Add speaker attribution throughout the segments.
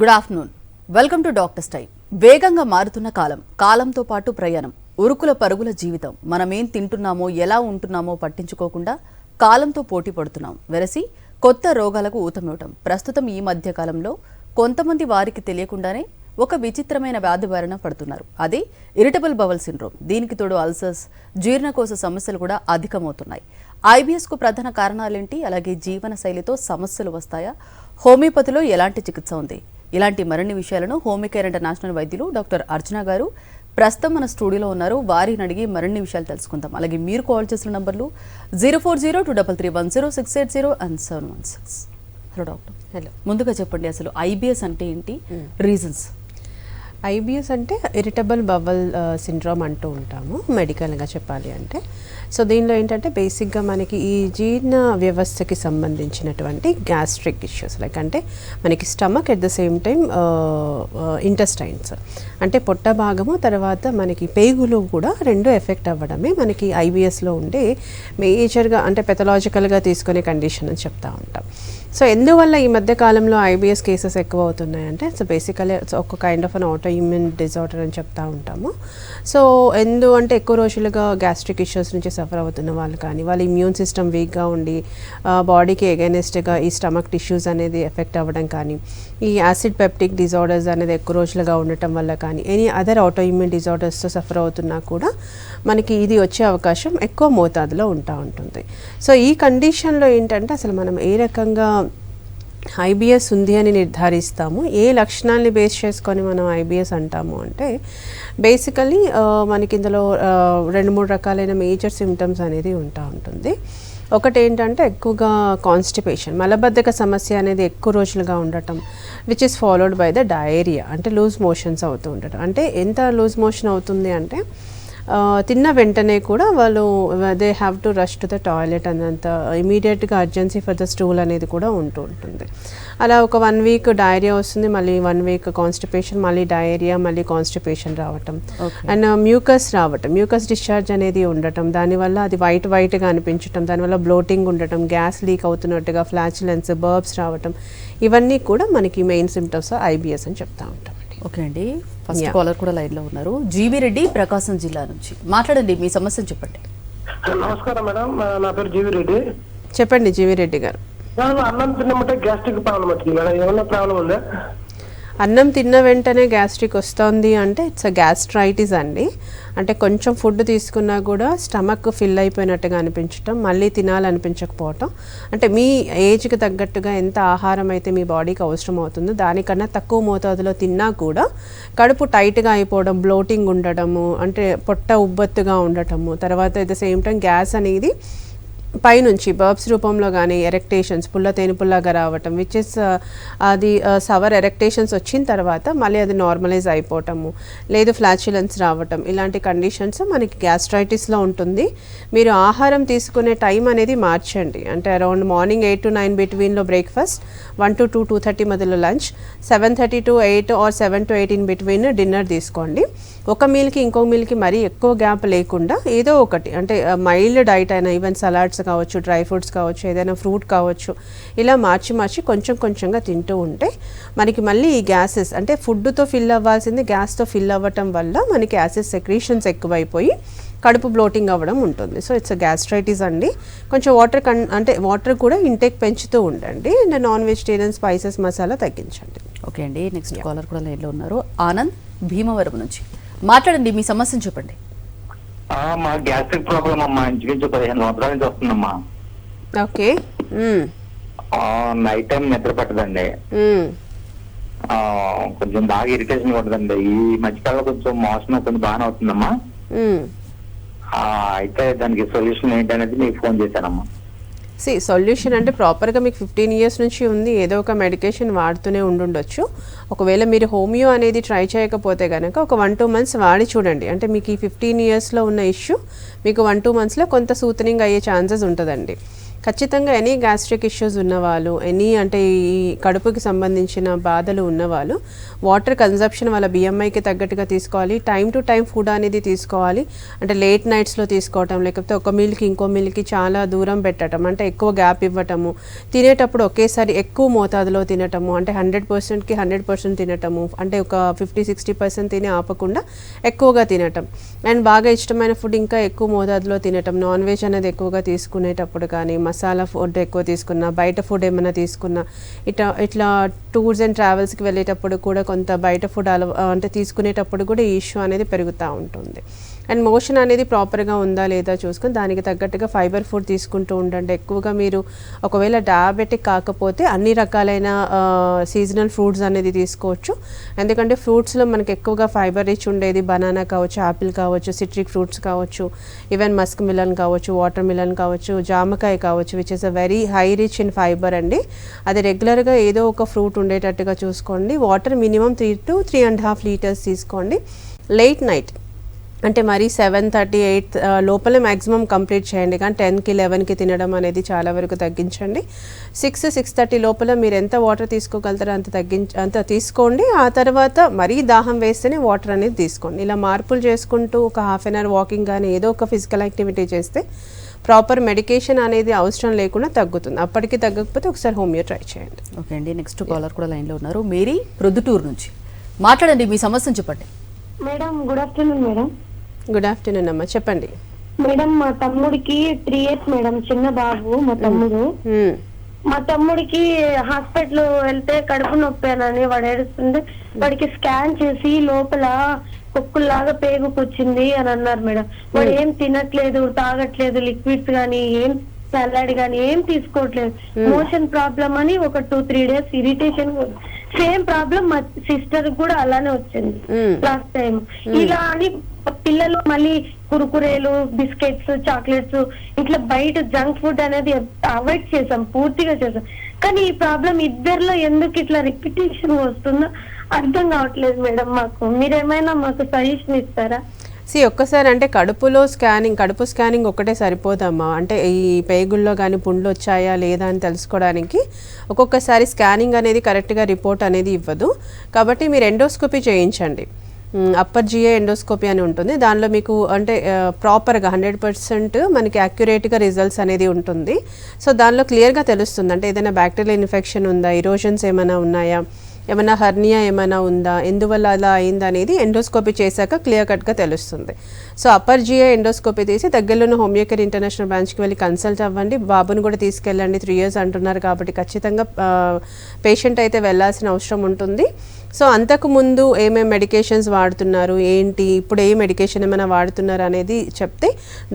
Speaker 1: Good afternoon welcome to doctors time వేగంగా మారుతున్న కాలం కాలంతో పాటు ప్రయాణం ఉరుకుల పరుగుల జీవితం. మనమేం తింటున్నామో ఎలా ఉంటున్నామో పట్టించుకోకుండా కాలంతో పోటీ పడుతున్నాం. వెరసి కొత్త రోగాలకు ఊతమివ్వటం ప్రస్తుతం ఈ మధ్య కాలంలో కొంతమంది వారికి తెలియకుండానే ఒక విచిత్రమైన వ్యాధి బారిన పడుతున్నారు. అది ఇరిటబుల్ బవల్ సిండ్రోమ్. దీనికి తోడు అల్సర్స్ జీర్ణకోశ సమస్యలు కూడా అధికమవుతున్నాయి. ఐబిఎస్కు ప్రధాన కారణాలేంటి? అలాగే జీవన శైలితో సమస్యలు వస్తాయా? హోమియోపతిలో ఎలాంటి చికిత్స ఉంది? ఇలాంటి మరిన్ని విషయాలను హోమికేర్ ఇంటర్నేషనల్ వైద్యులు డాక్టర్ అర్చన గారు ప్రస్తుతం మన స్టూడియోలో ఉన్నారు. వారిని అడిగి మరిన్ని విషయాలు తెలుసుకుందాం. అలాగే మీరు కాల్ చేసిన నంబర్లు zero four zero two double three one zero six eight zero and seven one six. Hello doctor.
Speaker 2: Hello.
Speaker 1: ముందుగా చెప్పండి అసలు ఐబిఎస్ అంటే ఏంటి? రీజన్స్.
Speaker 2: ఐబిఎస్ అంటే ఇరిటబుల్ బవల్ సిండ్రోమ్ అంటూ ఉంటాము. మెడికల్గా చెప్పాలి అంటే సో దీనిలో ఏంటంటే బేసిక్గా మనకి ఈ జీర్ణ వ్యవస్థకి సంబంధించినటువంటి గ్యాస్ట్రిక్ ఇష్యూస్ లైక్ అంటే మనకి stomach at the same time intestines అంటే పొట్ట భాగము తర్వాత మనకి పేగులు కూడా రెండు ఎఫెక్ట్ అవ్వడమే మనకి ఐబిఎస్లో ఉండే మేజర్గా అంటే పెథలాజికల్గా తీసుకునే కండిషన్ అని చెప్తా ఉంటాం. సో ఎందువల్ల ఈ మధ్య కాలంలో ఐబిఎస్ కేసెస్ ఎక్కువ అవుతున్నాయంటే సో బేసికలీ ఒక kind of an autoimmune disorder అని చెప్తా ఉంటాము. సో ఎందు అంటే ఎక్కువ రోజులుగా గ్యాస్ట్రిక్ ఇష్యూస్ నుంచి సఫర్ అవుతున్న వాళ్ళు కానీ వాళ్ళ ఇమ్యూన్ సిస్టమ్ వీక్గా ఉండి బాడీకి ఎగెనెస్ట్గా ఈ స్టమక్ టిష్యూస్ అనేది ఎఫెక్ట్ అవ్వడం కానీ ఈ యాసిడ్ పెప్టిక్ డిజార్డర్స్ అనేది ఎక్కువ రోజులుగా ఉండటం వల్ల కానీ ఎనీ అదర్ ఆటో ఇమ్యూన్ డిజార్డర్స్తో సఫర్ అవుతున్నా కూడా మనకి ఇది వచ్చే అవకాశం ఎక్కువ మోతాదులో ఉంటా ఉంటుంది. సో ఈ కండిషన్లో ఏంటంటే అసలు మనం ఏ రకంగా ఐబిఎస్ ఉంది అని నిర్ధారిస్తాము. ఏ లక్షణాలని బేస్ చేసుకొని మనం ఐబిఎస్ అంటాము అంటే బేసికలీ మనకి ఇందులో రెండు మూడు రకాలైన మేజర్ సిమ్టమ్స్ అనేది ఉంటా ఉంటుంది. ఒకటి ఏంటంటే ఎక్కువగా కాన్స్టిపేషన్ మలబద్ధక సమస్య అనేది ఎక్కువ రోజులుగా ఉండటం which is followed by the diarrhoea అంటే లూజ్ మోషన్స్ అవుతూ ఉండటం. అంటే ఎంత లూజ్ మోషన్ అవుతుంది అంటే తిన్న వెంటనే కూడా వాళ్ళు they have to rush to the toilet అన్నంత ఇమీడియట్గా అర్జెన్సీ ఫర్ ద స్టూల్ అనేది కూడా ఉంటూ ఉంటుంది. అలా ఒక వన్ వీక్ డయేరియా వస్తుంది మళ్ళీ వన్ వీక్ కాన్స్టిపేషన్ మళ్ళీ డయేరియా మళ్ళీ కాన్స్టిపేషన్ రావటం. అండ్ మ్యూకస్ రావటం. మ్యూకస్ డిశ్చార్జ్ అనేది ఉండటం. దానివల్ల అది వైట్ వైట్గా అనిపించటం. దానివల్ల బ్లోటింగ్ ఉండటం. గ్యాస్ లీక్ అవుతున్నట్టుగా ఫ్లాచులెన్స్ బర్బ్స్ రావటం. ఇవన్నీ కూడా మనకి మెయిన్ సిమ్టమ్స్ ఐబిఎస్ అని చెప్తా ఉంటామండి.
Speaker 1: ఓకే అండి. ఫస్ట్. కాలర్ కూడా లైన్లో ఉన్నారు. జీవి రెడ్డి ప్రకాశం జిల్లా నుంచి. మాట్లాడండి మీ సమస్యను చెప్పండి.
Speaker 3: నమస్కారం మేడం. నా పేరు జీవి రెడ్డి
Speaker 2: చెప్పండి జీవిరెడ్డి గారు.
Speaker 3: మేడం అన్నం తిన్నమంటే గ్యాస్ట్రిక్ ప్రాబ్లం వచ్చింది మేడం. ఏమన్నా ప్రాబ్లం ఉందా?
Speaker 2: అన్నం తిన్న వెంటనే గ్యాస్ట్రిక్ వస్తుంది అంటే ఇట్స్ అ గ్యాస్ట్రైటిస్ అండి. అంటే కొంచెం ఫుడ్ తీసుకున్నా కూడా స్టమక్ ఫిల్ అయిపోయినట్టుగా అనిపించటం మళ్ళీ తినాలనిపించకపోవటం. అంటే మీ ఏజ్కి తగ్గట్టుగా ఎంత ఆహారం అయితే మీ బాడీకి అవసరం అవుతుందో దానికన్నా తక్కువ మోతాదులో తిన్నా కూడా కడుపు టైట్గా అయిపోవడం బ్లోటింగ్ ఉండడము అంటే పొట్ట ఉబ్బత్తుగా ఉండటము తర్వాత at the same time gas అనేది పైనుంచి బర్బ్స్ రూపంలో కానీ ఎరెక్టేషన్స్ పుల్ల తేనిపుల్లగా రావటం విచ్ ఇస్ uh, అది uh, సవర్ ఎరెక్టేషన్స్ వచ్చిన తర్వాత మళ్ళీ అది నార్మలైజ్ అయిపోవటము లేదు ఫ్లాచులెన్స్ రావటం ఇలాంటి కండిషన్స్ మనకి గ్యాస్ట్రైటిస్లో ఉంటుంది. మీరు ఆహారం తీసుకునే టైం అనేది మార్చండి. అంటే around morning eight to nine బిట్వీన్లో breakfast one to two two thirty మధ్యలో lunch seven thirty to eight or seven to eight in between dinner తీసుకోండి. ఒక మీల్కి ఇంకో మీల్కి మరీ ఎక్కువ గ్యాప్ లేకుండా ఏదో ఒకటి అంటే మైల్డ్ డైట్ అయినా ఈవెన్ సలాడ్స్ కావచ్చు డ్రై ఫ్రూట్స్ కావచ్చు ఏదైనా ఫ్రూట్ కావచ్చు ఇలా మార్చి మార్చి కొంచెం కొంచెంగా తింటూ ఉంటే మనకి మళ్ళీ ఈ గ్యాసెస్ అంటే ఫుడ్తో ఫిల్ అవ్వాల్సింది గ్యాస్తో ఫిల్ అవ్వటం వల్ల మనకి యాసిడ్ సెక్రీషన్స్ ఎక్కువైపోయి కడుపు బ్లోటింగ్ అవ్వడం ఉంటుంది. సో ఇట్స్ గ్యాస్ట్రైటిస్ అండి. కొంచెం వాటర్ కన్ అంటే వాటర్ కూడా ఇంటేక్ పెంచుతూ ఉండండి. And non vegetarian spices masala తగ్గించండి.
Speaker 1: ఓకే అండి. నెక్స్ట్ కాలర్ కూడా లైన్లో ఉన్నారు. ఆనంద్ భీమవరం నుంచి. మాట్లాడండి మీ సమస్యను చెప్పండి.
Speaker 4: మా గ్యాస్ట్రిక్ ప్రాబ్లం అమ్మా ఇంచుమించు పదిహేను సంవత్సరాల నుంచి వస్తుందమ్మా.
Speaker 2: ఓకే.
Speaker 4: నైట్ టైం నిద్ర పట్టదండి. కొంచెం బాగా ఇరిటేషన్ ఉంటుందండి ఈ మధ్యకాలంలో కొంచెం మోషన్ కొంచెం బాగానే అవుతుందమ్మా. అయితే దానికి సొల్యూషన్ ఏంటనేది మీకు ఫోన్ చేశానమ్మా.
Speaker 2: సి సొల్యూషన్ అంటే ప్రాపర్గా మీకు ఫిఫ్టీన్ ఇయర్స్ నుంచి ఉంది ఏదో ఒక మెడికేషన్ వాడుతూనే ఉండుండొచ్చు. ఒకవేళ మీరు హోమియో అనేది ట్రై చేయకపోతే కనుక ఒక వన్ టూ మంత్స్ వాడి చూడండి. అంటే మీకు ఈ ఫిఫ్టీన్ ఇయర్స్లో ఉన్న ఇష్యూ మీకు వన్ టూ మంత్స్లో కొంత సూతనింగ్ అయ్యే ఛాన్సెస్ ఉంటుందండి. ఖచ్చితంగా ఎనీ గ్యాస్ట్రిక్ ఇష్యూస్ ఉన్నవాళ్ళు ఎనీ అంటే ఈ కడుపుకి సంబంధించిన బాధలు ఉన్నవాళ్ళు వాటర్ కన్జప్షన్ వాళ్ళ బిఎంఐకి తగ్గట్టుగా తీసుకోవాలి టైం టు టైం ఫుడ్ అనేది తీసుకోవాలి అంటే లేట్ నైట్స్లో తీసుకోవటం లేకపోతే ఒక మీల్కి ఇంకో మీల్కి చాలా దూరం పెట్టడం అంటే ఎక్కువ గ్యాప్ ఇవ్వటము తినేటప్పుడు ఒకేసారి ఎక్కువ మోతాదులో తినటము అంటే హండ్రెడ్ పర్సెంట్కి హండ్రెడ్ పర్సెంట్ తినటము అంటే ఒక ఫిఫ్టీ సిక్స్టీ పర్సెంట్ తిని ఆపకుండా ఎక్కువగా తినటం. అండ్ బాగా ఇష్టమైన ఫుడ్ ఇంకా ఎక్కువ మోతాదులో తినటం నాన్ వెజ్ అనేది ఎక్కువగా తీసుకునేటప్పుడు కానీ మసాలా ఫుడ్ ఎక్కువ తీసుకున్నా బయట ఫుడ్ ఏమైనా తీసుకున్నా ఇట్లా ఇట్లా టూర్స్ అండ్ ట్రావెల్స్కి వెళ్ళేటప్పుడు కూడా కొంత బయట ఫుడ్ అలవా అంటే తీసుకునేటప్పుడు కూడా ఈ ఇష్యూ అనేది పెరుగుతూ ఉంటుంది. అండ్ మోషన్ అనేది ప్రాపర్గా ఉందా లేదా చూసుకొని దానికి తగ్గట్టుగా ఫైబర్ ఫుడ్ తీసుకుంటూ ఉండండి. ఎక్కువగా మీరు ఒకవేళ డయాబెటిక్ కాకపోతే అన్ని రకాలైన సీజనల్ ఫ్రూట్స్ అనేది తీసుకోవచ్చు. ఎందుకంటే ఫ్రూట్స్లో మనకి ఎక్కువగా ఫైబర్ రిచ్ ఉండేది బనానా కావచ్చు యాపిల్ కావచ్చు సిట్రిక్ ఫ్రూట్స్ కావచ్చు ఈవెన్ మస్క్ మిలన్ కావచ్చు వాటర్ మిలన్ కావచ్చు జామకాయ కావచ్చు which is a very high rich in fibre అండి. అది రెగ్యులర్గా ఏదో ఒక ఫ్రూట్ ఉండేటట్టుగా చూసుకోండి. Water minimum three to three and half litres తీసుకోండి. లేట్ నైట్ అంటే మరి సెవెన్ థర్టీ ఎయిట్ లోపలే మ్యాక్సిమం కంప్లీట్ చేయండి. కానీ టెన్కి లెవెన్కి తినడం అనేది చాలా వరకు తగ్గించండి. సిక్స్ సిక్స్ థర్టీ లోపల మీరు ఎంత వాటర్ తీసుకోగలుగుతారో అంత తగ్గించ అంత తీసుకోండి. ఆ తర్వాత మరీ దాహం వేస్తేనే వాటర్ అనేది తీసుకోండి. ఇలా మార్పులు చేసుకుంటూ ఒక హాఫ్ అన్ అవర్ వాకింగ్ కానీ ఏదో ఒక ఫిజికల్ యాక్టివిటీ చేస్తే ప్రాపర్ మెడికేషన్ అనేది అవసరం లేకుండా తగ్గుతుంది. అప్పటికి తగ్గకపోతే ఒకసారి హోమియో ట్రై చేయండి.
Speaker 1: ఓకే అండి. నెక్స్ట్ కాలర్ కూడా లైన్లో ఉన్నారు. మేరీ ప్రొద్దుటూరు నుంచి మాట్లాడండి మీ సమస్యను చెప్పండి.
Speaker 5: Madam good afternoon madam.
Speaker 2: Good afternoon అమ్మా. చెప్పండి.
Speaker 5: మేడం మా తమ్ముడికి త్రీ ఇయర్స్ మేడం చిన్న బాబు మా తమ్ముడు.
Speaker 2: మ్మ్.
Speaker 5: మా తమ్ముడికి హాస్పిటల్ వెళ్తే కడుపు నొప్పి అని వాడు ఏడుస్తుంటే వాడికి స్కాన్ చేసి లోపల కుక్కుల్లాగా పేగుకొచ్చింది అని అన్నారు మేడం. వాడు ఏం తినట్లేదు తాగట్లేదు లిక్విడ్స్ గానీ ఏం సలాడ్ గానీ ఏం తీసుకోవట్లేదు. మోషన్ ప్రాబ్లం అని ఒక two three days irritation same problem మా సిస్టర్ కూడా అలానే వచ్చింది. లాస్ట్ టైం ఇలా అని పిల్లలు మళ్ళీ కురుకురేలు బిస్కెట్స్ చాక్లెట్స్ ఇట్లా బయట జంక్ ఫుడ్ అనేది అవాయిడ్ చేసాం పూర్తిగా చేసాం. కానీ ఈ ప్రాబ్లం ఇద్దరిలో ఎందుకు ఇట్లా రిపిటేషన్ వస్తుందో అర్థం కావట్లేదు మేడం మాకు. మీరేమైనా మాకు సజెషన్ ఇస్తారా?
Speaker 2: సి ఒక్కసారి అంటే కడుపులో స్కానింగ్ కడుపు స్కానింగ్ ఒకటే సరిపోదమ్మా. అంటే ఈ పేగుల్లో కానీ పుండ్లు వచ్చాయా లేదా అని తెలుసుకోవడానికి ఒక్కొక్కసారి స్కానింగ్ అనేది కరెక్ట్గా రిపోర్ట్ అనేది ఇవ్వదు. కాబట్టి మీరు ఎండోస్కోపీ చేయించండి. అప్పర్ జిఏ ఎండోస్కోపీ అని ఉంటుంది. దానిలో మీకు అంటే ప్రాపర్గా హండ్రెడ్ పర్సెంట్ మనకి యాక్యురేట్గా రిజల్ట్స్ అనేది ఉంటుంది. సో దానిలో క్లియర్గా తెలుస్తుంది. అంటే ఏదైనా బ్యాక్టీరియల్ ఇన్ఫెక్షన్ ఉందా ఇరోషన్స్ ఏమైనా ఉన్నాయా ఏమైనా హర్నియా ఏమైనా ఉందా? ఎందువల్ల అలా అయిందా అనేది ఎండోస్కోపీ చేశాక క్లియర్ కట్గా తెలుస్తుంది. సో అప్పర్ జిఏ ఎండోస్కోపీ తీసి దగ్గరలోని హోమియోకేర్ ఇంటర్నేషనల్ బ్రాంచ్కి వెళ్ళి కన్సల్ట్ అవ్వండి. బాబును కూడా తీసుకెళ్ళండి. త్రీ ఇయర్స్ అంటున్నారు కాబట్టి ఖచ్చితంగా పేషెంట్ అయితే వెళ్ళాల్సిన అవసరం ఉంటుంది. సో అంతకు ముందు ఏమేమి మెడికేషన్స్ వాడుతున్నారు ఏంటి ఇప్పుడు ఏ మెడికేషన్ ఏమైనా వాడుతున్నారు అనేది చెప్తే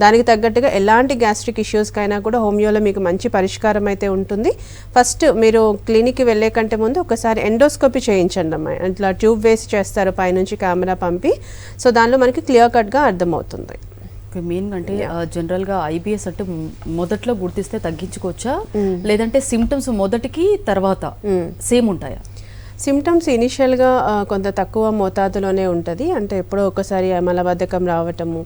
Speaker 2: దానికి తగ్గట్టుగా ఎలాంటి గ్యాస్ట్రిక్ ఇష్యూస్కైనా కూడా హోమియోలో మీకు మంచి పరిష్కారం అయితే ఉంటుంది. ఫస్ట్ మీరు క్లినిక్కి వెళ్ళే కంటే ముందు ఒకసారి ఎండోస్కోపీ చేయించండి అమ్మాయి. ఇట్లా ట్యూబ్ వేసి చేస్తారు పైనుంచి కెమెరా పంపి. సో దానిలో మనకి క్లియర్ కట్గా అర్థమవుతుంది.
Speaker 1: మెయిన్ అంటే జనరల్గా ఐబిఎస్ అంటే మొదట్లో గుర్తిస్తే తగ్గించుకోవచ్చా? లేదంటే సిమ్టమ్స్ మొదటికి తర్వాత సేమ్ ఉంటాయా?
Speaker 2: సిమ్టమ్స్ ఇనిషియల్గా కొంత తక్కువ మోతాదులోనే ఉంటుంది. అంటే ఎప్పుడో ఒకసారి మలబద్ధకం రావటము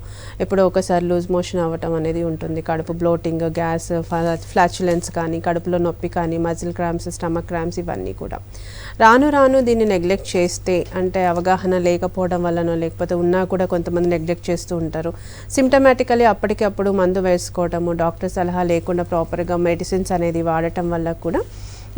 Speaker 2: ఎప్పుడో ఒకసారి లూజ్ మోషన్ అవ్వటం అనేది ఉంటుంది. కడుపు బ్లోటింగ్ గ్యాస్ ఫ్లాచులెన్స్ కానీ కడుపులో నొప్పి కానీ మజిల్ క్రామ్స్ స్టమక్ క్రామ్స్ ఇవన్నీ కూడా. రాను రాను దీన్ని నెగ్లెక్ట్ చేస్తే అంటే అవగాహన లేకపోవడం వల్లనో లేకపోతే ఉన్నా కూడా కొంతమంది నెగ్లెక్ట్ చేస్తూ ఉంటారు. సిమ్టమాటికలీ అప్పటికప్పుడు మందు వేసుకోవటము డాక్టర్ సలహా లేకుండా ప్రాపర్గా మెడిసిన్స్ అనేది వాడటం వల్ల కూడా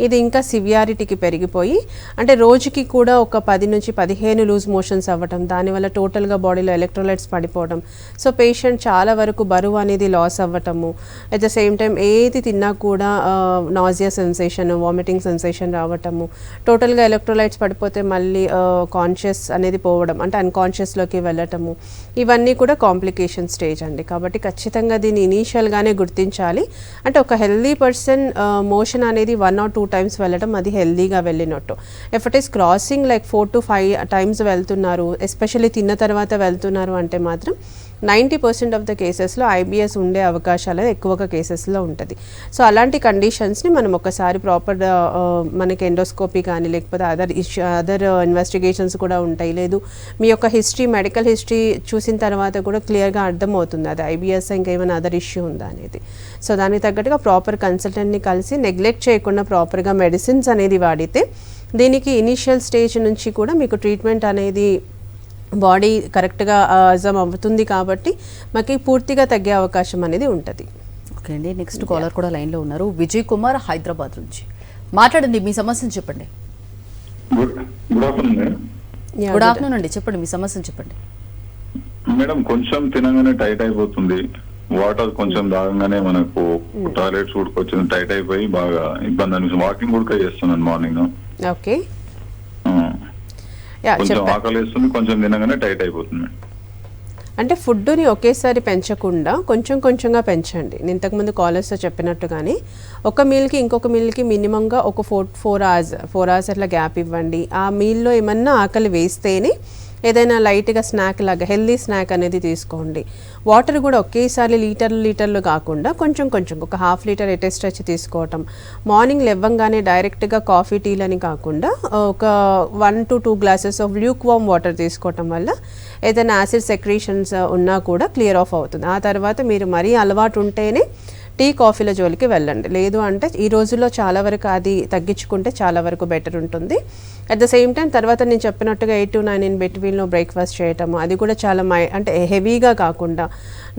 Speaker 2: ఇది ఇంకా సివియారిటీకి పెరిగిపోయి అంటే రోజుకి కూడా ఒక పది నుంచి పదిహేను లూజ్ మోషన్స్ అవ్వటం దానివల్ల టోటల్గా బాడీలో ఎలక్ట్రోలైట్స్ పడిపోవడం. సో పేషెంట్ చాలా వరకు బరువు అనేది లాస్ అవ్వటము. అట్ ద సేమ్ టైం ఏది తిన్నా కూడా నాజియా సెన్సేషన్ వామిటింగ్ సెన్సేషన్ రావటము. టోటల్గా ఎలక్ట్రోలైట్స్ పడిపోతే మళ్ళీ కాన్షియస్ అనేది పోవడం అంటే అన్కాన్షియస్లోకి వెళ్ళటము. ఇవన్నీ కూడా కాంప్లికేషన్ స్టేజ్ అండి. కాబట్టి ఖచ్చితంగా దీన్ని ఇనీషియల్గానే గుర్తించాలి. అంటే ఒక హెల్దీ పర్సన్ మోషన్ అనేది వన్ ఆర్ టూ టైమ్స్ వెళ్ళడం అది హెల్దీగా వెళ్ళినట్టు. If it is crossing like four to five times వెళ్తున్నారు ఎస్పెషల్లీ తిన్న తర్వాత వెళ్తున్నారు అంటే మాత్రం నైంటీ పర్సెంట్ ఆఫ్ ద కేసెస్లో ఐబిఎస్ ఉండే అవకాశాలు ఎక్కువగా కేసెస్లో ఉంటుంది. సో అలాంటి కండిషన్స్ని మనం ఒకసారి ప్రాపర్ మనకి ఎండోస్కోపీ కానీ లేకపోతే అదర్ ఇష్యూ అదర్ ఇన్వెస్టిగేషన్స్ కూడా ఉంటాయి. లేదు మీ యొక్క హిస్టరీ మెడికల్ హిస్టరీ చూసిన తర్వాత కూడా క్లియర్గా అర్థమవుతుంది అది ఐబిఎస్ ఇంకేమైనా అదర్ ఇష్యూ ఉందా అనేది. సో దానికి తగ్గట్టుగా ప్రాపర్ కన్సల్టెంట్ని కలిసి నెగ్లెక్ట్ చేయకుండా ప్రాపర్గా మెడిసిన్స్ అనేది వాడితే దీనికి ఇనిషియల్ స్టేజ్ నుంచి కూడా మీకు ట్రీట్మెంట్ అనేది బాడీ కరెక్ట్గా అజమ్ అవుతుంది కాబట్టి మాకు పూర్తిగా తగ్గే అవకాశం అనేది ఉంటుంది.
Speaker 1: ఓకే అండి. నెక్స్ట్ కాలర్ కూడా లైన్లో ఉన్నారు. విజయ్ కుమార్ హైదరాబాద్ నుంచి. మాట్లాడండి మీ సమస్యను చెప్పండి.
Speaker 6: గుడ్ గుడ్ ఆఫ్టర్నూన్
Speaker 1: అండి. చెప్పండి మీ సమస్యను చెప్పండి.
Speaker 6: మేడం కొంచెం తినగానే టైట్ అయిపోతుంది. వాటర్ కొంచెం తాగంగానే మనకు టాయిలెట్స్ కూడా కొంచెం టైట్ అయిపోయి బాగా ఇబ్బంది అనిపిస్తుంది. వాకింగ్ కూడా చేస్తున్నాను మార్నింగ్.
Speaker 2: ఓకే
Speaker 6: కొంచెం
Speaker 2: చెప్పండి.
Speaker 6: ఆకలి వేస్తుంది కొంచెం తినగానే టైట్ అయిపోతుంది.
Speaker 2: అంటే ఫుడ్ని ఒకేసారి పెంచకుండా కొంచెం కొంచెంగా పెంచండి. నేను ఇంతకుముందు కాలర్స్తో చెప్పినట్టుగానే ఒక మీల్కి ఇంకొక మీల్కి మినిమంగా ఒక four four hours four hours అట్లా గ్యాప్ ఇవ్వండి. ఆ మీల్లో ఏమన్నా ఆకలి వేస్తేనే ఏదైనా లైట్గా స్నాక్ లాగా హెల్దీ స్నాక్ అనేది తీసుకోండి. వాటర్ కూడా ఒకేసారి లీటర్లు లీటర్లు కాకుండా కొంచెం కొంచెం ఒక హాఫ్ లీటర్ ఎటెస్ట్ వచ్చి తీసుకోవటం. మార్నింగ్ లేవ్వంగానే డైరెక్ట్గా కాఫీ టీలని కాకుండా ఒక one to two glasses of lukewarm water తీసుకోవటం వల్ల ఏదైనా యాసిడ్ సెక్రీషన్స్ ఉన్నా కూడా క్లియర్ ఆఫ్ అవుతుంది. ఆ తర్వాత మీరు మరీ అలవాటు ఉంటేనే టీ కాఫీల జోలికి వెళ్ళండి. లేదు అంటే ఈ రోజుల్లో చాలా వరకు అది తగ్గించుకుంటే చాలా వరకు బెటర్ ఉంటుంది. అట్ ద సేమ్ టైం తర్వాత నేను చెప్పినట్టుగా ఎయిట్ టు నైన్ ఇన్ బిట్వీన్లో బ్రేక్ఫాస్ట్ చేయటము అది కూడా చాలా మై అంటే హెవీగా కాకుండా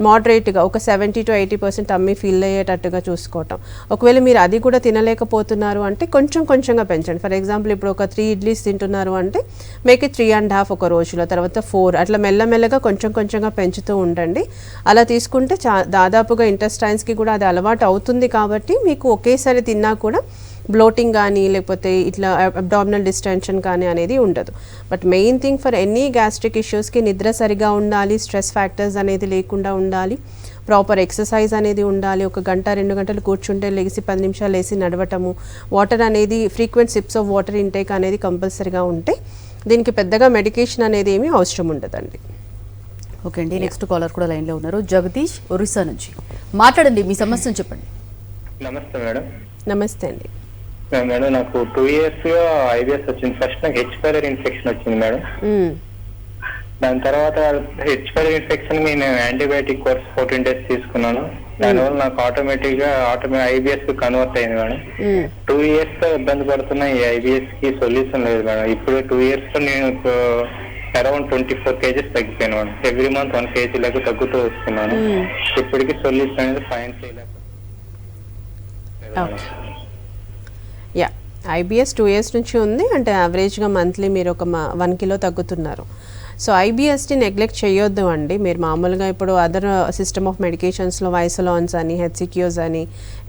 Speaker 2: మోడరేట్గా ఒక సెవెంటీ టు ఎయిటీ పర్సెంట్ అమ్మి ఫీల్ అయ్యేటట్టుగా చూసుకోవటం. ఒకవేళ మీరు అది కూడా తినలేకపోతున్నారు అంటే కొంచెం కొంచెంగా పెంచండి. ఫర్ ఎగ్జాంపుల్ ఇప్పుడు ఒక త్రీ ఇడ్లీస్ తింటున్నారు అంటే మేక్ త్రీ అండ్ హాఫ్ ఒక రోజులో తర్వాత ఫోర్ అట్లా మెల్లమెల్లగా కొంచెం కొంచెంగా పెంచుతూ ఉండండి. అలా తీసుకుంటే చా దాదాపుగా ఇంటెస్టైన్స్కి కూడా అది అలవాటు అవుతుంది కాబట్టి మీకు ఒకేసారి తిన్నా కూడా బ్లోటింగ్ కానీ లేకపోతే ఇట్లా అబ్డామినల్ డిస్టెన్షన్ కానీ అనేది ఉండదు. But main thing for any gastric ఇష్యూస్కి నిద్ర సరిగా ఉండాలి స్ట్రెస్ ఫ్యాక్టర్స్ అనేది లేకుండా ఉండాలి ప్రాపర్ ఎక్సర్సైజ్ అనేది ఉండాలి. ఒక గంట రెండు గంటలు కూర్చుంటే లేచి పది నిమిషాలు లేచి నడవటము వాటర్ అనేది frequent sips of water intake అనేది కంపల్సరీగా ఉంటే దీనికి పెద్దగా మెడికేషన్ అనేది ఏమీ అవసరం ఉండదండి.
Speaker 1: ఓకే అండి నెక్స్ట్ కాలర్ కూడా లైన్లో ఉన్నారు. జగదీష్ ఒరిస్సా నుంచి. మాట్లాడండి మీ సమస్యను చెప్పండి.
Speaker 7: నమస్తే మేడం.
Speaker 2: నమస్తే అండి.
Speaker 7: మేడం నాకు టూ ఇయర్స్గా ఐబిఎస్ వచ్చింది. ఫస్ట్ నాకు హెచ్ పైలర్ ఇన్ఫెక్షన్ వచ్చింది మేడం.
Speaker 2: మ్మ్.
Speaker 7: దాని తర్వాత హెచ్ పైలర్ ఇన్ఫెక్షన్ నేను యాంటీబయాటిక్ కోర్స్ ఫోర్టీన్ డేస్ తీసుకున్నాను. దానివల్ల నాకు ఆటోమేటిక్గా ఆటోమే ఐబిఎస్కి కన్వర్ట్ అయింది మేడం. టూ ఇయర్స్గా ఇబ్బంది పడుతున్నా ఈ ఐబిఎస్కి సొల్యూషన్ లేదు మేడం. ఇప్పుడు టూ ఇయర్స్లో నేను around twenty four kgs తగ్గిపోయాను madam every month one kg లెక్క తగ్గుతూ వస్తున్నాను. ఇప్పటికి సొల్యూషన్ అనేది ఫైన్ చేయలేదు.
Speaker 2: Okay yeah IBS two years నుంచి ఉంది. అంటే యావరేజ్గా మంత్లీ మీరు ఒక వన్ కిలో తగ్గుతున్నారు. సో ఐబిఎస్ని నెగ్లెక్ట్ చేయొద్దు అండి. మీరు మామూలుగా ఇప్పుడు అదర్ సిస్టమ్ ఆఫ్ మెడికేషన్స్లో వైసలాన్స్ అని హెచ్సిక్యూస్ అని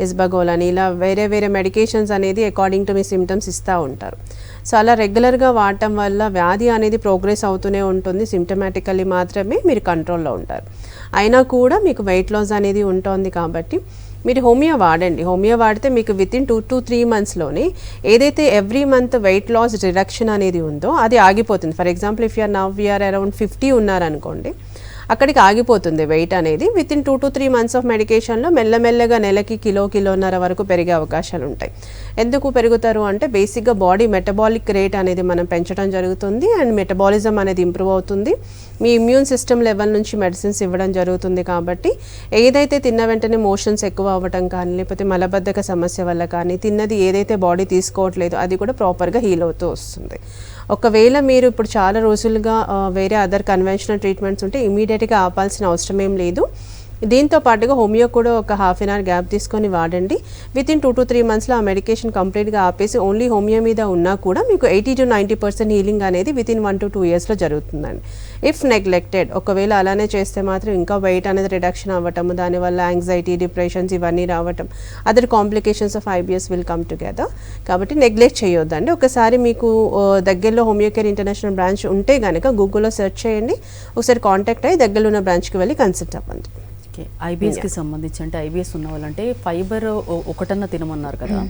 Speaker 2: ఇస్బగోల్ అని ఇలా వేరే వేరే మెడికేషన్స్ అనేది అకార్డింగ్ టు మీ సిమ్టమ్స్ ఇస్తూ ఉంటారు. సో అలా రెగ్యులర్గా వాడటం వల్ల వ్యాధి అనేది ప్రోగ్రెస్ అవుతూనే ఉంటుంది. సిమ్టమాటికల్లీ మాత్రమే మీరు కంట్రోల్లో ఉంటారు. అయినా కూడా మీకు వెయిట్ లాస్ అనేది ఉంటుంది కాబట్టి మీరు హోమియో వాడండి. హోమియో వాడితే మీకు within two to three మంత్స్లోనే ఏదైతే every month weight loss reduction అనేది ఉందో అది ఆగిపోతుంది. For example if you're now you're around fifty ఉన్నారనుకోండి అక్కడికి ఆగిపోతుంది వెయిట్ అనేది. Within two to three months of మెడికేషన్లో మెల్లమెల్లగా నెలకి కిలో కిలోన్నర వరకు పెరిగే అవకాశాలు ఉంటాయి. ఎందుకు పెరుగుతారు అంటే బేసిక్గా బాడీ మెటబాలిక్ రేట్ అనేది మనం పెంచడం జరుగుతుంది. అండ్ మెటబాలిజం అనేది ఇంప్రూవ్ అవుతుంది. మీ ఇమ్యూన్ సిస్టమ్ లెవెల్ నుంచి మెడిసిన్స్ ఇవ్వడం జరుగుతుంది కాబట్టి ఏదైతే తిన్న వెంటనే మోషన్స్ ఎక్కువ అవ్వటం కానీ లేకపోతే మలబద్ధక సమస్య వల్ల కానీ తిన్నది ఏదైతే బాడీ తీసుకోవట్లేదో అది కూడా ప్రాపర్గా హీల్ అవుతూ వస్తుంది. ఒకవేళ మీరు ఇప్పుడు చాలా రోజులుగా వేరే అదర్ కన్వెన్షనల్ ట్రీట్మెంట్స్ ఉంటే ఇమీడియట్గా ఆపాల్సిన అవసరం ఏం లేదు. దీంతో పాటుగా హోమియో కూడా ఒక హాఫ్ అన్ అవర్ గ్యాప్ తీసుకొని వాడండి. Within two to three మంత్స్లో ఆ మెడికేషన్ కంప్లీట్గా ఆపేసి ఓన్లీ హోమియో మీద ఉన్నా కూడా మీకు eighty to ninety percent healing అనేది within one to two ఇయర్స్లో జరుగుతుందండి. ఇఫ్ నెగ్లెక్టెడ్ ఒకవేళ అలానే చేస్తే మాత్రం ఇంకా వెయిట్ అనేది రిడక్షన్ అవ్వటం దానివల్ల యాంగ్జైటీ డిప్రెషన్స్ ఇవన్నీ రావటం other complications of IBS will come together కాబట్టి నెగ్లెక్ట్ చేయొద్దండి. ఒకసారి మీకు దగ్గరలో హోమియోకేర్ ఇంటర్నేషనల్ బ్రాంచ్ ఉంటే కనుక గూగుల్లో సెర్చ్ చేయండి. ఒకసారి కాంటాక్ట్ అయ్యి దగ్గరలో ఉన్న బ్రాంచ్కి వెళ్ళి కన్సల్ట్ అవ్వండి.
Speaker 1: ఓకే ఐబిఎస్కి సంబంధించి అంటే ఐబిఎస్ ఉన్న వాళ్ళంటే ఫైబర్ ఒకటన్నా తినమన్నారు కదా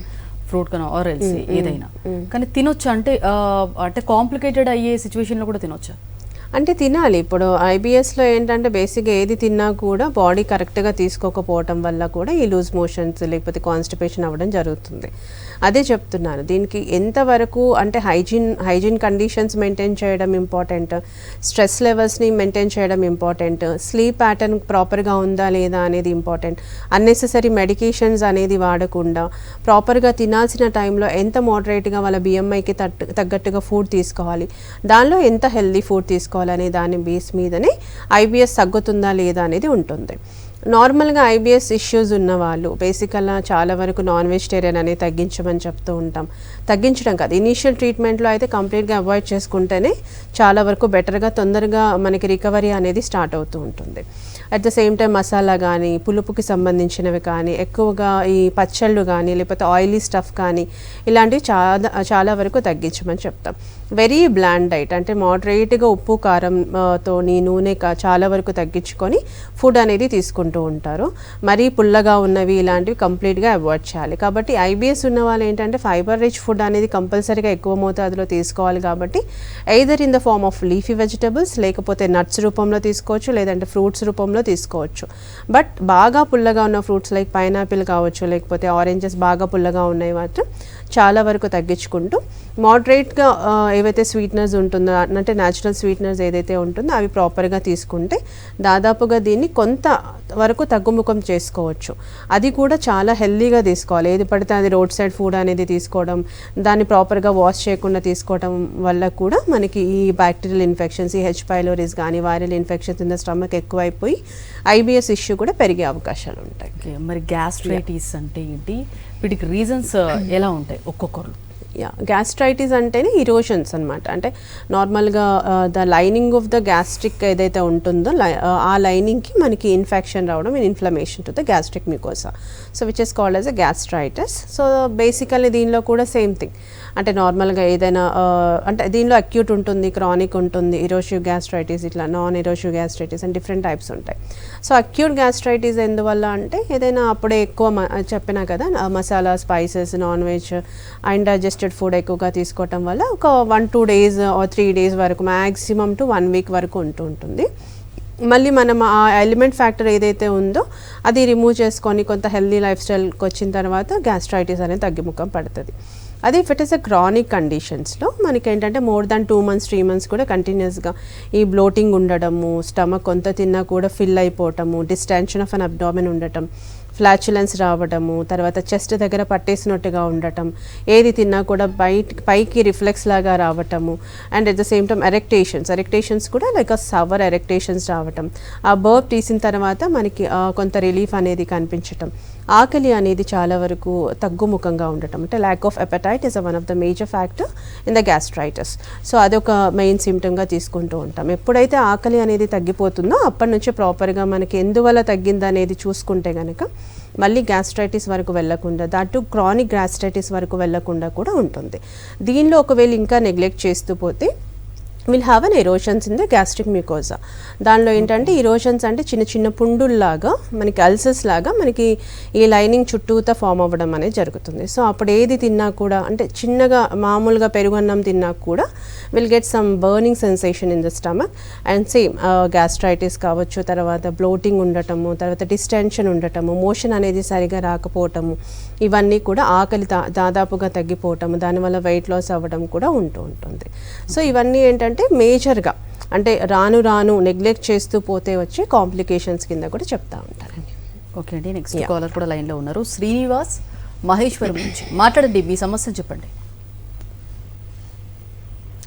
Speaker 1: ఫ్రూట్ కన్నా ఆర్ ఎల్స్ ఏదైనా. కానీ తినొచ్చా? అంటే అంటే కాంప్లికేటెడ్ అయ్యే సిచ్యువేషన్లో కూడా తినొచ్చా?
Speaker 2: అంటే తినాలి. ఇప్పుడు ఐబిఎస్లో ఏంటంటే బేసిక్గా ఏది తిన్నా కూడా బాడీ కరెక్ట్గా తీసుకోకపోవటం వల్ల కూడా ఈ లూజ్ మోషన్స్ లేకపోతే కాన్స్టిపేషన్ అవ్వడం జరుగుతుంది. అదే చెప్తున్నాను. దీనికి ఎంతవరకు అంటే హైజీన్ హైజీన్ కండిషన్స్ మెయింటైన్ చేయడం ఇంపార్టెంట్? స్ట్రెస్ లెవెల్స్ని మెయింటైన్ చేయడం ఇంపార్టెంట్? స్లీప్ ప్యాటర్న్ ప్రాపర్గా ఉందా లేదా అనేది ఇంపార్టెంట్? అన్నెసెసరీ మెడికేషన్స్ అనేది వాడకుండా ప్రాపర్గా తినాల్సిన టైంలో ఎంత మోడరేట్గా వాళ్ళ బిఎంఐకి తట్టు తగ్గట్టుగా ఫుడ్ తీసుకోవాలి? దానిలో ఎంత హెల్దీ ఫుడ్ తీసుకోవాలనే దాని బేస్ మీదనే ఐబిఎస్ తగ్గుతుందా లేదా అనేది ఉంటుంది. నార్మల్గా ఐబిఎస్ ఇష్యూస్ ఉన్న వాళ్ళు బేసికల్గా చాలా వరకు నాన్ వెజిటేరియన్ అనేది తగ్గించమని చెప్తూ ఉంటాం. తగ్గించడం కాదు. ఇనీషియల్ ట్రీట్మెంట్లో అయితే కంప్లీట్గా అవాయిడ్ చేసుకుంటేనే చాలా వరకు బెటర్గా తొందరగా మనకి రికవరీ అనేది స్టార్ట్ అవుతూ ఉంటుంది. At the same time masala కానీ పులుపుకి సంబంధించినవి కానీ ఎక్కువగా ఈ పచ్చళ్ళు కానీ లేకపోతే ఆయిలీ స్టఫ్ కానీ ఇలాంటివి చాలా చాలా వరకు తగ్గించమని చెప్తాం. వెరీ బ్లాండ్ డైట్ అంటే మోడరేట్గా ఉప్పు కారం తోని నూనె కా- చాలా వరకు తగ్గించుకొని ఫుడ్ అనేది తీసుకుంటూ ఉంటారు. మరీ పుల్లగా ఉన్నవి ఇలాంటివి కంప్లీట్గా అవాయిడ్ చేయాలి. కాబట్టి ఐబిఎస్ ఉన్న వాళ్ళు ఏంటంటే ఫైబర్ రిచ్ ఫుడ్ అనేది కంపల్సరీగా ఎక్కువ మోతాదులో తీసుకోవాలి కాబట్టి either in the form of leafy vegetables లేకపోతే నట్స్ రూపంలో తీసుకోవచ్చు లేదంటే ఫ్రూట్స్ రూపంలో తీసుకోవచ్చు. బట్ బాగా పుల్లగా ఉన్న ఫ్రూట్స్ లైక్ పైనాపిల్ కావచ్చు లేకపోతే ఆరెంజెస్ బాగా పుల్లగా ఉన్నాయి మాత్రం చాలా వరకు తగ్గించుకుంటూ మోడరేట్గా ఏవైతే స్వీట్నర్స్ ఉంటుందో అంటే న్యాచురల్ స్వీట్నర్స్ ఏదైతే ఉంటుందో అవి ప్రాపర్గా తీసుకుంటే దాదాపుగా దీన్ని కొంత వరకు తగ్గుముఖం చేసుకోవచ్చు. అది కూడా చాలా హెల్దీగా తీసుకోవాలి. ఏది పడితే అది రోడ్ సైడ్ ఫుడ్ అనేది తీసుకోవడం దాన్ని ప్రాపర్గా వాష్ చేయకుండా తీసుకోవడం వల్ల కూడా మనకి ఈ బ్యాక్టీరియల్ ఇన్ఫెక్షన్స్ ఈ హెచ్ పైలోరీస్ కానీ viral infections in the stomach ఎక్కువైపోయి ఐబిఎస్ ఇష్యూ కూడా పెరిగే అవకాశాలు ఉంటాయి
Speaker 1: మరి గ్యాస్ట్రైటిస్ అంటే ఏంటి? వీటికి రీజన్స్ uh, ఎలా ఉంటాయి? ఒక్కొక్కరు.
Speaker 2: యా. గ్యాస్ట్రైటిస్ అంటేనే ఇరోషన్స్ అనమాట అంటే నార్మల్గా the lining of the gastric ఏదైతే ఉంటుందో ఆ లైనింగ్కి మనకి ఇన్ఫెక్షన్ రావడం inflammation to the gastric mucosa so which is called as a gastritis so basically దీనిలో కూడా సేమ్ థింగ్ అంటే నార్మల్గా ఏదైనా అంటే దీనిలో అక్యూట్ ఉంటుంది క్రానిక్ ఉంటుంది ఇరోషివ్ గ్యాస్ట్రైటిస్ ఇట్లా non erosive gastritis and different types ఉంటాయి. సో అక్యూట్ గ్యాస్ట్రైటిస్ ఎందువల్ల అంటే ఏదైనా అప్పుడే ఎక్కువ మ- చెప్పినా కదా masala spices non veg undigested food ఎక్కువగా తీసుకోవటం వల్ల ఒక one two days three days వరకు మ్యాక్సిమం టు వన్ వీక్ వరకు ఉంటూ ఉంటుంది. మళ్ళీ మనం ఆ ఎలిమెంట్ ఫ్యాక్టర్ ఏదైతే ఉందో అది రిమూవ్ చేసుకొని కొంత హెల్దీ లైఫ్ స్టైల్కి వచ్చిన తర్వాత గ్యాస్ట్రైటిస్ అనేది తగ్గిముఖం పడుతుంది. అది if it is a chronic కండిషన్స్లో మనకి ఏంటంటే more than two months three months కూడా కంటిన్యూస్గా ఈ బ్లోటింగ్ ఉండడము స్టమక్ కొంత తిన్నా కూడా ఫిల్ అయిపోవటము డిస్టెన్షన్ ఆఫ్ అన్ అబ్డామిన్ ఉండటం ఫ్లాచులెన్స్ రావడము తర్వాత చెస్ట్ దగ్గర పట్టేసినట్టుగా ఉండటం ఏది తిన్నా కూడా బయట పైకి రిఫ్లెక్స్ లాగా రావటము and at the same time eructations eructations కూడా లైక్ సవర్ ఎరెక్టేషన్స్ రావటం. ఆ బర్బ్ తీసిన తర్వాత మనకి కొంత రిలీఫ్ అనేది కనిపించటం. ఆకలి అనేది చాలా వరకు తగ్గుముఖంగా ఉండటం. అంటే lack of appetite is one of the major factor in the gastritis so అదొక మెయిన్ సిమ్టమ్గా తీసుకుంటూ ఉంటాం. ఎప్పుడైతే ఆకలి అనేది తగ్గిపోతుందో అప్పటి నుంచి ప్రాపర్గా మనకి ఎందువల్ల తగ్గింది అనేది చూసుకుంటే కనుక మళ్ళీ గ్యాస్ట్రైటిస్ వరకు వెళ్ళకుండా దాటు క్రానిక్ గ్యాస్ట్రైటిస్ వరకు వెళ్ళకుండా కూడా ఉంటుంది. దీనిలో ఒకవేళ ఇంకా నెగ్లెక్ట్ చేస్తూ పోతే will have an erosions in the gastric mucosa దానిలో ఏంటంటే ఇరోషన్స్ అంటే చిన్న చిన్న పుండుల్లాగా మనకి అల్సర్స్ లాగా మనకి ఈ లైనింగ్ చుట్టూతా ఫామ్ అవ్వడం అనేది జరుగుతుంది. సో అప్పుడు ఏది తిన్నా కూడా అంటే చిన్నగా మామూలుగా పెరుగన్నం తిన్నా కూడా will get some burning sensation in the stomach and same gastritis కావచ్చు తర్వాత బ్లోటింగ్ ఉండటము తర్వాత డిస్టెన్షన్ ఉండటము మోషన్ అనేది సరిగా రాకపోవటము ఇవన్నీ కూడా ఆకలి దాదాపుగా తగ్గిపోవటము దానివల్ల వెయిట్ లాస్ అవ్వడం కూడా ఉంటూ ఉంటుంది. సో ఇవన్నీ ఏంటంటే మేజర్గా అంటే రాను రాను నెగ్లెక్ట్ చేస్తూ పోతే వచ్చే కాంప్లికేషన్స్ కింద కూడా చెప్తా ఉంటారండి.
Speaker 1: ఓకే అండి నెక్స్ట్. కాలర్ కూడా లైన్లో ఉన్నారు. శ్రీనివాస్ మహేశ్వరం నుంచి మాట్లాడండి మీ సమస్యను చెప్పండి.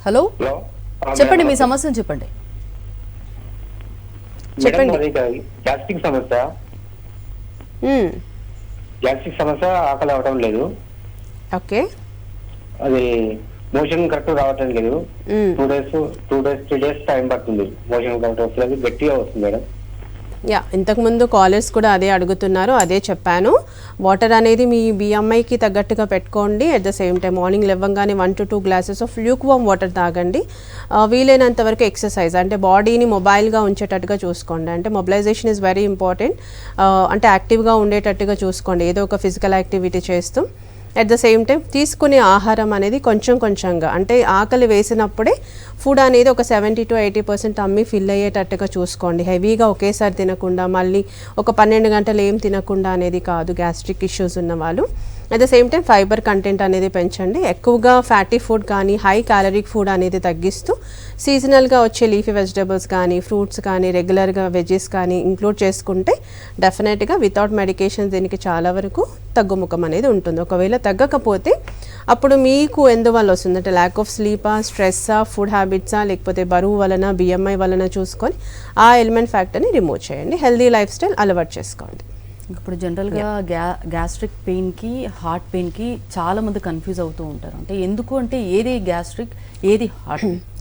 Speaker 1: హలో? చెప్పండి మీ సమస్యను చెప్పండి.
Speaker 2: చెప్పండి.
Speaker 7: గ్యాస్ట్రిక్ సమస్య. గ్యాస్ట్రిక్ సమస్య ఆకలి అవడం లేదు.
Speaker 2: ఓకే.
Speaker 7: అది మోషన్ కరెక్ట్ రావటం లేదు. Two days two days three days time పడుతుంది. మోషన్ కరెక్ట్ వస్తుంది గట్టిగా వస్తుంది మేడం.
Speaker 2: యా ఇంతకుముందు కాలర్స్ కూడా అదే అడుగుతున్నారు అదే చెప్పాను. వాటర్ అనేది మీ బిఎంఐకి తగ్గట్టుగా పెట్టుకోండి. At the same time morning లేవగానే one to two glasses of lukewarm water తాగండి వీలైనంత వరకు ఎక్సర్సైజ్ అంటే బాడీని మొబైల్గా ఉంచేటట్టుగా చూసుకోండి. అంటే మొబిలైజేషన్ ఇస్ వెరీ ఇంపార్టెంట్ అంటే యాక్టివ్గా ఉండేటట్టుగా చూసుకోండి. ఏదో ఒక ఫిజికల్ యాక్టివిటీ చేస్తూ. అట్ ద సేమ్ టైం తీసుకునే ఆహారం అనేది కొంచెం కొంచెంగా అంటే ఆకలి వేసినప్పుడే ఫుడ్ అనేది ఒక సెవెంటీ టు ఎయిటీ పర్సెంట్ అమ్మి ఫిల్ అయ్యేటట్టుగా చూసుకోండి. హెవీగా ఒకేసారి తినకుండా మళ్ళీ ఒక పన్నెండు గంటలు ఏం తినకుండా అనేది కాదు గ్యాస్ట్రిక్ ఇష్యూస్ ఉన్న వాళ్ళు. At the same time fibre content అనేది పెంచండి. ఎక్కువగా ఫ్యాటీ ఫుడ్ కానీ హై క్యాలరీ ఫుడ్ అనేది తగ్గిస్తూ సీజనల్గా వచ్చే లీఫీ వెజిటబుల్స్ కానీ ఫ్రూట్స్ కానీ రెగ్యులర్గా వెజెస్ కానీ ఇంక్లూడ్ చేసుకుంటే డెఫినెట్గా వితౌట్ మెడికేషన్ దీనికి చాలా వరకు తగ్గుముఖం అనేది ఉంటుంది. ఒకవేళ తగ్గకపోతే అప్పుడు మీకు ఎందువల్ల వస్తుంది? అంటే ల్యాక్ ఆఫ్ స్లీపా స్ట్రెస్సా ఫుడ్ హ్యాబిట్సా లేకపోతే బరువు వలన బిఎంఐ వలన చూసుకొని ఆ ఎలిమెంట్ ఫ్యాక్టర్ని రిమూవ్ చేయండి. హెల్దీ లైఫ్ స్టైల్ అలవాటు చేసుకోండి.
Speaker 1: ఇప్పుడు జనరల్గా గ్యా గ్యాస్ట్రిక్ పెయిన్కి హార్ట్ పెయిన్కి చాలా మంది కన్ఫ్యూజ్ అవుతూ ఉంటారు. అంటే ఎందుకు అంటే ఏది గ్యాస్ట్రిక్ ఏది హార్ట్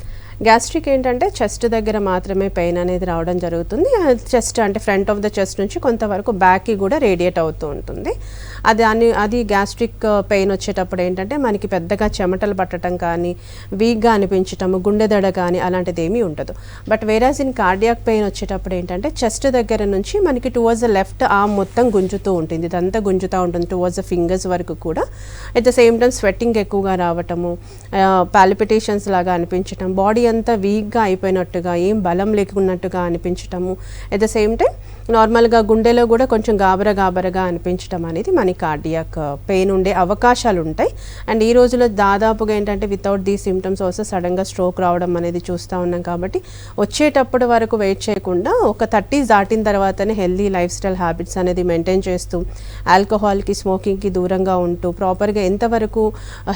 Speaker 2: గ్యాస్ట్రిక్ ఏంటంటే చెస్ట్ దగ్గర మాత్రమే పెయిన్ అనేది రావడం జరుగుతుంది. చెస్ట్ అంటే ఫ్రంట్ ఆఫ్ ద చెస్ట్ నుంచి కొంతవరకు బ్యాక్కి కూడా రేడియేట్ అవుతూ ఉంటుంది. అది అని అది గ్యాస్ట్రిక్ పెయిన్ వచ్చేటప్పుడు ఏంటంటే మనకి పెద్దగా చెమటలు పట్టడం కానీ వీక్గా అనిపించటము గుండెదడ కానీ అలాంటిది ఏమీ ఉండదు. But whereas in cardiac pain వచ్చేటప్పుడు ఏంటంటే చెస్ట్ దగ్గర నుంచి మనకి టువర్డ్స్ ద లెఫ్ట్ ఆర్మ్ మొత్తం గుంజుతూ ఉంటుంది. ఇదంతా గుంజుతూ ఉంటుంది టువర్డ్స్ ద ఫింగర్స్ వరకు కూడా. At the same time sweating ఎక్కువగా రావటము పాలిపిటేషన్స్ లాగా అనిపించటం బాడీ బాడీ అంతా వీక్గా అయిపోయినట్టుగా ఏం బలం లేకున్నట్టుగా అనిపించటము. అట్ ద సేమ్ టైం నార్మల్గా గుండెలో కూడా కొంచెం గాబర గాబరగా అనిపించడం అనేది మనకి కార్డియాక్ పెయిన్ ఉండే అవకాశాలు ఉంటాయి. అండ్ ఈ రోజులో దాదాపుగా ఏంటంటే వితౌట్ దీ సిమ్టమ్స్ వస్తే సడన్గా స్ట్రోక్ రావడం అనేది చూస్తూ ఉన్నాం కాబట్టి వచ్చేటప్పటి వరకు వెయిట్ చేయకుండా ఒక థర్టీ దాటిన తర్వాతనే హెల్దీ లైఫ్ స్టైల్ హ్యాబిట్స్ అనేది మెయింటైన్ చేస్తూ ఆల్కహాల్కి స్మోకింగ్కి దూరంగా ఉంటూ ప్రాపర్గా ఎంతవరకు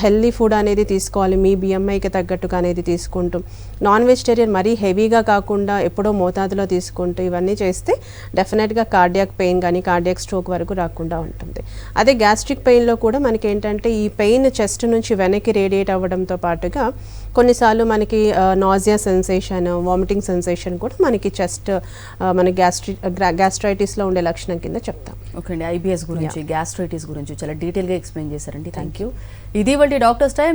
Speaker 2: హెల్దీ ఫుడ్ అనేది తీసుకోవాలి మీ బిఎంఐకి తగ్గట్టుగా అనేది తీసుకుంటూ నాన్ వెజిటేరియన్ మరీ హెవీగా కాకుండా ఎప్పుడో మోతాదులో తీసుకుంటూ ఇవన్నీ చేస్తే డెఫినెట్గా కార్డియాక్ పెయిన్ కానీ కార్డియాక్ స్ట్రోక్ వరకు రాకుండా ఉంటుంది. అదే గ్యాస్ట్రిక్ పెయిన్లో కూడా మనకి ఏంటంటే ఈ పెయిన్ చెస్ట్ నుంచి వెనక్కి రేడియేట్ అవ్వడంతో పాటుగా కొన్నిసార్లు మనకి నాజియా సెన్సేషన్ వామిటింగ్ సెన్సేషన్ కూడా మనకి చెస్ట్ మన గ్యాస్ట్రి గ్యాస్ట్రైటిస్లో ఉండే లక్షణం కింద చెప్తాం.
Speaker 1: ఓకే అండి ఐబిఎస్ గురించి గ్యాస్ట్రైటిస్ గురించి చాలా డీటెయిల్గా ఎక్స్ప్లెయిన్ చేశారండి. థ్యాంక్ యూ ఇది వాళ్ళ డాక్టర్స్ టైం